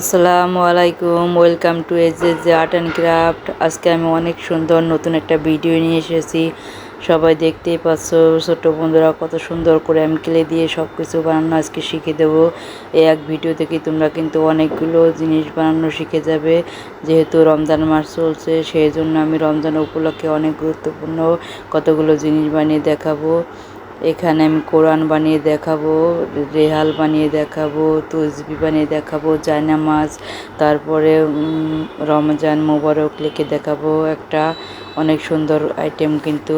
আসসালামু আলাইকুম, welcome to edge edge art and craft. আজকে আমি অনেক সুন্দর নতুন একটা ভিডিও নিয়ে এসেছি। সবাই দেখতেই পাচ্ছ, ছোট্ট বন্ধুরা, কত সুন্দর করে আমি ক্লে দিয়ে সব কিছু বানানো আজকে শিখে দেবো। এই এক ভিডিও থেকে তোমরা কিন্তু অনেকগুলো জিনিস বানানো শিখে যাবে। যেহেতু রমজান মাস চলছে, সেই জন্য আমি রমজান উপলক্ষে অনেক গুরুত্বপূর্ণ কতগুলো জিনিস বানিয়ে দেখাবো। এখানে আমি কোরআন বানিয়ে দেখাবো, রেহাল বানিয়ে দেখাবো, তসবি বানিয়ে দেখাবো, জায়নামাজ, তারপরে রমজান মোবারক লিখে দেখাবো। একটা অনেক সুন্দর আইটেম কিন্তু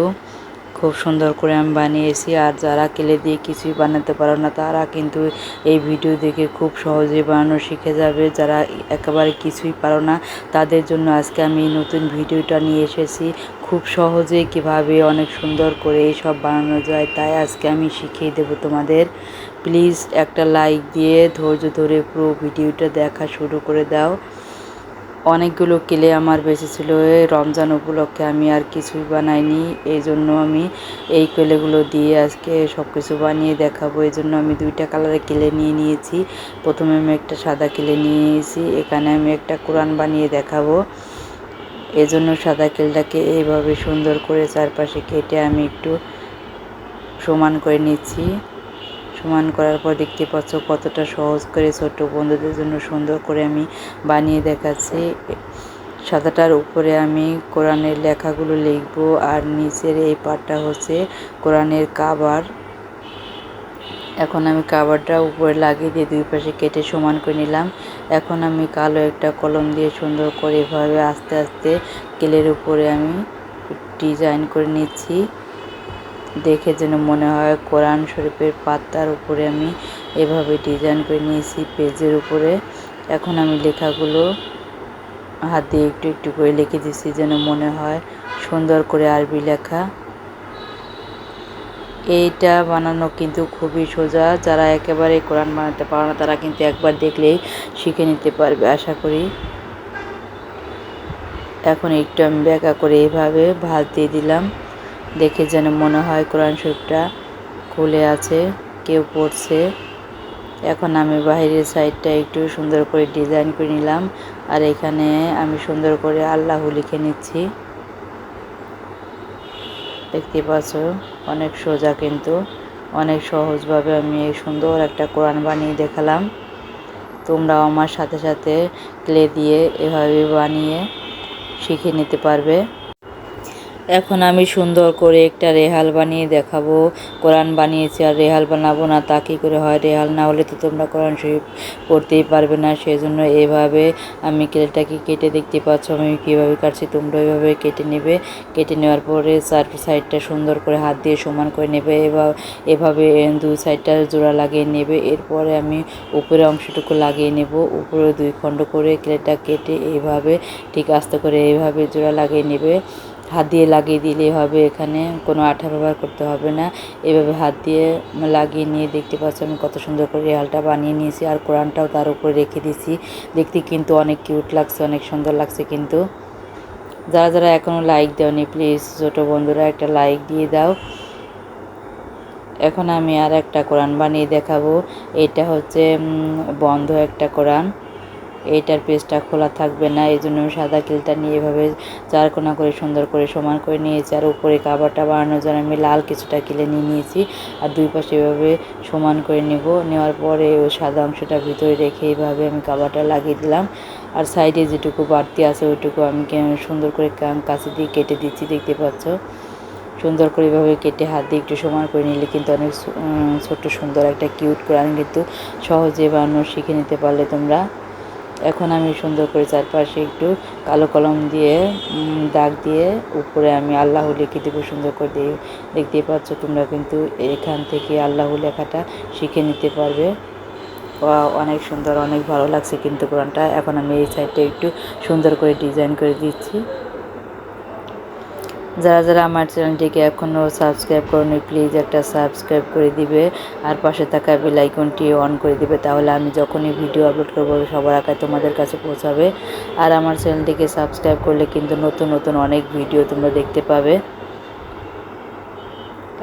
খুব সুন্দর করে আমি বানিয়েছি। আর যারা কেলে দিয়ে কিছুই বানাতে পারো না, তারা কিন্তু এই ভিডিও দেখে খুব সহজে বানানো শিখে যাবে। যারা একেবারে কিছুই পারো না, তাদের জন্য আজকে আমি নতুন ভিডিওটা নিয়ে এসেছি। খুব সহজে কীভাবে অনেক সুন্দর করে এইসব বানানো যায়, তাই আজকে আমি শিখিয়ে দেবো তোমাদের। প্লিজ একটা লাইক দিয়ে ধৈর্য ধরে পুরো ভিডিওটা দেখা শুরু করে দাও। অনেকগুলো কেলে আমার বেঁচে ছিল রমজান উপলক্ষে আমি আর কিছুই বানাইনি এই জন্য আমি এই কেলেগুলো দিয়ে আজকে সব কিছু বানিয়ে দেখাবো। এই জন্য আমি দুইটা কালারের কেলে নিয়ে নিয়েছি। প্রথমে আমি একটা সাদা কেলে নিয়ে নিয়েছি, এখানে আমি একটা কোরআন বানিয়ে দেখাবো। এজন্য সাদা কেলটাকে এইভাবে সুন্দর করে চারপাশে কেটে আমি একটু সমান করে নিচ্ছি। সমান করার পর দেখতে পাচ্ছ কতটা সহজ করে ছোট্ট বন্ধুদের জন্য সুন্দর করে আমি বানিয়ে দেখাচ্ছি। সাদাটার উপরে আমি কোরআনের লেখাগুলো লিখব আর নিচের এই পার্টটা হচ্ছে কোরআনের কাবার। এখন আমি কাভারটা উপরে লাগিয়ে দিয়ে দুই পাশে কেটে সমান করে নিলাম। এখন আমি কালো একটা কলম দিয়ে সুন্দর করে এভাবে আস্তে আস্তে কেলের উপরে আমি ডিজাইন করে নিচ্ছি। দেখে যেন মনে হয় কোরআন শরীফের পাতার উপরে আমি এভাবে ডিজাইন করে নিয়েছি পেজের উপরে। এখন আমি লেখাগুলো হাত দিয়ে একটু একটু করে লিখে দিচ্ছি যেন মনে হয় সুন্দর করে আরবি লেখা। এইটা বানানো কিন্তু খুবই সোজা। যারা একেবারে কোরআন বানাতে পারে না, তারা কিন্তু একবার দেখলেই শিখে নিতে পারবে, আশা করি। এখন একটু আমি ব্যাকা করে এভাবে ভাত দিয়ে দিলাম। দেখে যেন মনে হয় কোরআন শরীফটা খুলে আছে, কেউ পড়ছে। এখন আমি বাইরের সাইডটা একটু সুন্দর করে ডিজাইন করে নিলাম। আর এখানে আমি সুন্দর করে আল্লাহ লিখে নিচ্ছি। দেখতে পাচ্ছ? অনেক সোজা কিন্তু অনেক সহজভাবে আমি এই সুন্দর একটা কোরআন বানিয়ে দেখালাম। তোমরাও আমার সাথে সাথে ক্লে দিয়ে এভাবে বানিয়ে শিখে নিতে পারবে। এখন আমি সুন্দর করে একটা রেহাল বানিয়ে দেখাবো। কোরআন বানিয়েছি আর রেহাল বানাবো না, তা কী করে হয়? রেহাল না হলে তো তোমরা কোরআন শরীফ পড়তেই পারবে না। সেই জন্য এভাবে আমি কেলটাকে কেটে দেখতে পাচ্ছ, আমি কীভাবে কাটছি, তোমরা এভাবে কেটে নেবে। কেটে নেওয়ার পরে চার সাইডটা সুন্দর করে হাত দিয়ে সমান করে নেবে এবার এভাবে দুই সাইডটা জোড়া লাগিয়ে নেবে। এরপরে আমি উপরে অংশটুকু লাগিয়ে নেব, উপরে দুই খণ্ড করে কেলেটা কেটে এইভাবে ঠিক আস্তে করে এইভাবে জোড়া লাগিয়ে নেবে। হাত দিয়ে লাগিয়ে দিলেই হবে এখানে, কোনো আঠা ব্যবহার করতে হবে না। এভাবে হাত দিয়ে লাগিয়ে নিয়ে দেখতে পাচ্ছ আমি কত সুন্দর করে রেহালটা বানিয়ে নিয়েছি আর কোরআনটাও তার উপরে রেখে দিয়েছি। দেখতে কিন্তু অনেক কিউট লাগছে, অনেক সুন্দর লাগছে কিন্তু। যারা যারা এখনও লাইক দেওনি প্লিজ ছোটো বন্ধুরা একটা লাইক দিয়ে দাও। এখন আমি আর একটা কোরআন বানিয়ে দেখাবো। এটা হচ্ছে বন্ধ একটা কোরআন। এইটার পেজটা খোলা থাকবে না এই জন্য আমি সাদা কিলটা নিয়ে এভাবে চার কোনা করে সুন্দর করে সমান করে নিয়েছি। আর উপরে কাবারটা বানানোর জন্য আমি লাল কিছুটা কিলে নিয়ে নিয়েছি আর দুই পাশে এভাবে সমান করে নেব। নেওয়ার পরে ওই সাদা অংশটা ভিতরে রেখে এইভাবে আমি কাবারটা লাগিয়ে দিলাম। আর সাইডে যেটুকু বাড়তি আছে ওইটুকু আমি সুন্দর করে কাছে দিয়ে কেটে দিচ্ছি, দেখতে পাচ্ছ? সুন্দর করে এভাবে কেটে হাত দিয়ে একটু সমান করে নিলে কিন্তু অনেক ছোট্ট সুন্দর একটা কিউট কোরআন কিন্তু সহজে বানানো শিখে নিতে পারলে তোমরা এখন আমি সুন্দর করে চারপাশে একটু কালো কলম দিয়ে দাগ দিয়ে উপরে আমি আল্লাহ লিখে দেবো সুন্দর করে দিয়ে দেখতেই পাচ্ছ তোমরা কিন্তু এখান থেকে আল্লাহ লেখাটা শিখে নিতে পারবে। অনেক সুন্দর, অনেক ভালো লাগছে কিন্তু কোরআনটা। এখন আমি এই সাইডটা একটু সুন্দর করে ডিজাইন করে দিচ্ছি। যারা যারা আমার চ্যানেলটিকে এখনও সাবস্ক্রাইব করেনি প্লিজ একটা সাবস্ক্রাইব করে দিবে আর পাশে থাকা বেলাইকনটি অন করে দিবে, তাহলে আমি যখনই ভিডিও আপলোড করব, সবার আগে তোমাদের কাছে পৌঁছাবে। আর আমার চ্যানেলটিকে সাবস্ক্রাইব করলে কিন্তু নতুন নতুন অনেক ভিডিও তোমরা দেখতে পাবে।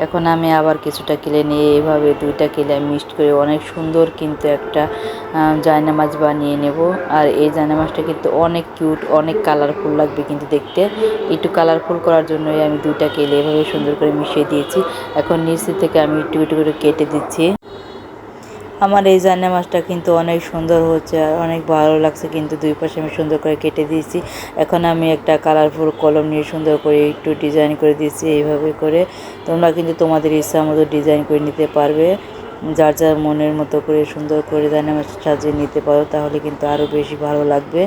এখন আমি আবার কিছুটা কিলে নিয়ে এইভাবে দুইটা কিলে মিক্সড করে অনেক সুন্দর কিন্তু একটা জায়নামাজ বানিয়ে নেব। আর এই জায়নামাজটা কিন্তু অনেক কিউট, অনেক কালারফুল লাগবে কিন্তু দেখতে। একটু কালারফুল করার জন্যই আমি দুইটা কেলে এভাবে সুন্দর করে মিশিয়ে দিয়েছি। এখন নিচে থেকে আমি একটু একটু করে কেটে দিচ্ছি। আমার এই জায়না মাছটা কিন্তু অনেক সুন্দর হচ্ছে, আর অনেক ভালো লাগছে কিন্তু দুই পাশে আমি সুন্দর করে কেটে দিয়েছি। এখন আমি একটা কালারফুল কলম নিয়ে সুন্দর করে একটু ডিজাইন করে দিয়েছি এইভাবে করে। তোমরা কিন্তু তোমাদের ইচ্ছা মতো ডিজাইন করে নিতে পারবে। যার যার মনের মতো করে সুন্দর করে জায়না মাছ সাজিয়ে নিতে পারো, তাহলে কিন্তু আরও বেশি ভালো লাগবে।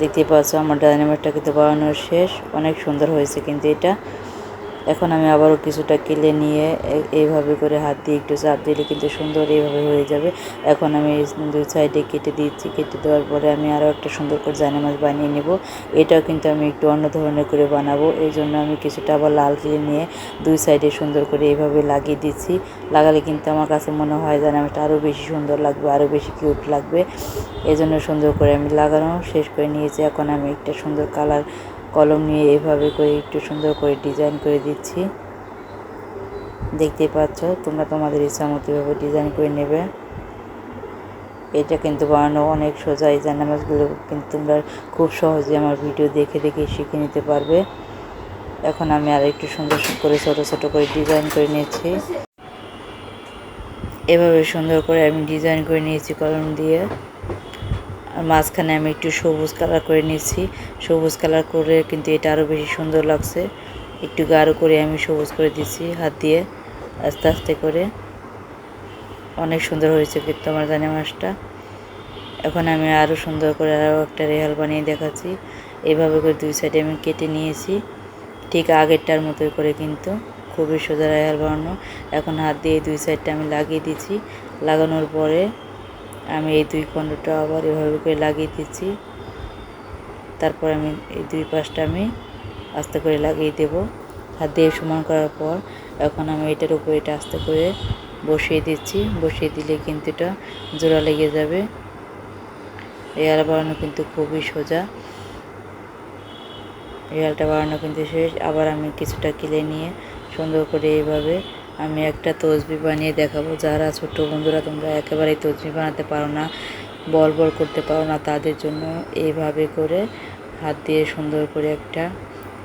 দেখতে পাচ্ছ আমার ডায়নামাইটটা কিন্তু বানানো শেষ, অনেক সুন্দর হয়েছে কিন্তু এটা। এখন আমি আবারও কিছুটা কেলে নিয়ে এইভাবে করে হাত দিয়ে একটু চাপ দিলে কিন্তু সুন্দর এইভাবে হয়ে যাবে। এখন আমি দুই সাইডে কেটে দিচ্ছি। কেটে দেওয়ার পরে আমি আরও একটা সুন্দর করে জায়নামাজ বানিয়ে নেব। এটাও কিন্তু আমি একটু অন্য ধরনের করে বানাবো। এই জন্য আমি কিছুটা আবার লাল কিলে নিয়ে দুই সাইডে সুন্দর করে এইভাবে লাগিয়ে দিচ্ছি। লাগালে কিন্তু আমার কাছে মনে হয় জায়নামাজটা আরও বেশি সুন্দর লাগবে, আরও বেশি কিউট লাগবে। এই জন্য সুন্দর করে আমি লাগানো শেষ করে নিয়েছি। এখন আমি একটা সুন্দর কালার কলম নিয়ে এভাবে করে একটু সুন্দর করে ডিজাইন করে দিচ্ছি। দেখতেই পাচ্ছ, তোমরা তোমাদের ইচ্ছা মতো এভাবে ডিজাইন করে নেবে। এটা কিন্তু বানানো অনেক সোজা, এই জানামাজগুলো কিন্তু তোমরা খুব সহজে আমার ভিডিও দেখে দেখে শিখে নিতে পারবে। এখন আমি আর একটু সুন্দর করে ছোট ছোট করে ডিজাইন করে নিয়েছি এভাবে সুন্দর করে আমি ডিজাইন করে নিয়েছি কলম দিয়ে। আর মাঝখানে আমি একটু সবুজ কালার করে নিয়েছি। সবুজ কালার করে কিন্তু এটা আরও বেশি সুন্দর লাগছে। একটু গাঢ় করে আমি সবুজ করে দিচ্ছি হাত দিয়ে, আস্তে আস্তে করে। অনেক সুন্দর হয়েছে কিন্তু আমার জানি মাছটা। এখন আমি আরও সুন্দর করে আরও একটা রেহাল বানিয়ে দেখাচ্ছি। এইভাবে করে দুই সাইডে আমি কেটে নিয়েছি। ঠিক আগেরটার মতোই করে কিন্তু খুবই সোজা রেহাল বানানো। এখন হাত দিয়ে দুই সাইডটা আমি লাগিয়ে দিচ্ছি লাগানোর পরে আমি এই দুই খণ্ডটা আবার এভাবে করে লাগিয়ে দিচ্ছি। তারপর আমি এই দুই পাশটা আমি আস্তে করে লাগিয়ে দেব। হাত দিয়ে সমান করার পর এখন আমি এটার উপরে এটা আস্তে করে বসিয়ে দিচ্ছি। বসিয়ে দিলে কিন্তু এটা জোড়া লেগে যাবে। এয়ার বাড়ানো কিন্তু খুবই সোজা। এয়ারটা বাড়ানো কিন্তু শেষ। আবার আমি কিছুটা কিলে নিয়ে সুন্দর করে এইভাবে আমি একটা তসবি বানিয়ে দেখাবো। যারা ছোট্ট বন্ধুরা, তোমরা একেবারেই তসবি বানাতে পারো না, বল বল করতে পারো না, তাদের জন্য এইভাবে করে হাত দিয়ে সুন্দর করে একটা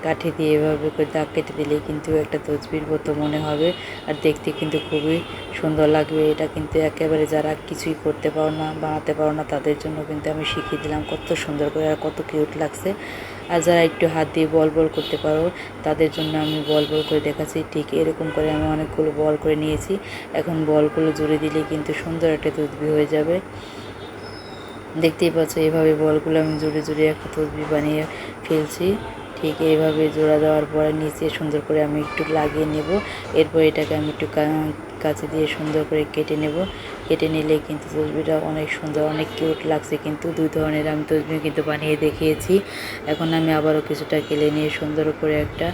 কাঠি দিয়ে এভাবে করে দাগ কেটে দিলে কিন্তু একটা তসবির মতো মনে হবে। আর দেখতে কিন্তু খুবই সুন্দর লাগবে। এটা কিন্তু একেবারে যারা কিছুই করতে পারো না, বানাতে পারো না, তাদের জন্য কিন্তু আমি শিখিয়ে দিলাম কত সুন্দর করে আর কত কিউট লাগছে। আর যারা একটু হাত দিয়ে বল বল করতে পারো, তাদের জন্য আমি বল বল করে দেখাচ্ছি। ঠিক এরকম করে আমি অনেকগুলো বল করে নিয়েছি। এখন বলগুলো জুড়ে দিলে কিন্তু সুন্দর একটা তসবি হয়ে যাবে। দেখতেই পাচ্ছ, এভাবে বলগুলো আমি জুড়ে জুড়ে একটা তসবি বানিয়ে ফেলছি। ঠিক এইভাবে জোড়া দেওয়ার পরে নিচে সুন্দর করে আমি একটু লাগিয়ে নেব। এরপর এটাকে আমি একটু কাছে দিয়ে সুন্দর করে কেটে নেব। কেটে নিলে কিন্তু তসবিটা অনেক সুন্দর, অনেক কিউট লাগছে কিন্তু। দুই ধরনের আমি তসবি কিন্তু বানিয়ে দেখিয়েছি। এখন আমি আবারও কিছুটা কেলে নিয়ে সুন্দর করে একটা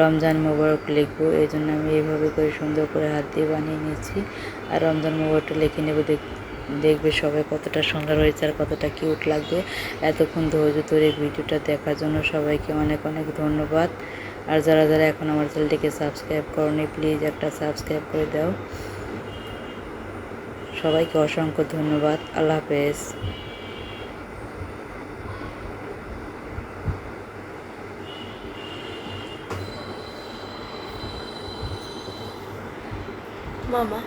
রমজান মোবারক লিখব। এই জন্য আমি এইভাবে করে সুন্দর করে হাত দিয়ে বানিয়ে নিয়েছি আর রমজান মোবারকটা লিখে নেব দেখ দেখবে সবাই কতটা সুন্দর হয়েছে আর কতটা কিউট লাগবে। এতক্ষণ ধৈর্য ধরে ভিডিওটা দেখার জন্য সবাইকে অনেক অনেক ধন্যবাদ। আর যারা যারা এখন আমার চ্যানেলটিকে সাবস্ক্রাইব করনি প্লিজ একটা সাবস্ক্রাইব করে দাও। সবাইকে অসংখ্য ধন্যবাদ। আল্লাহ হাফেজ। মামা।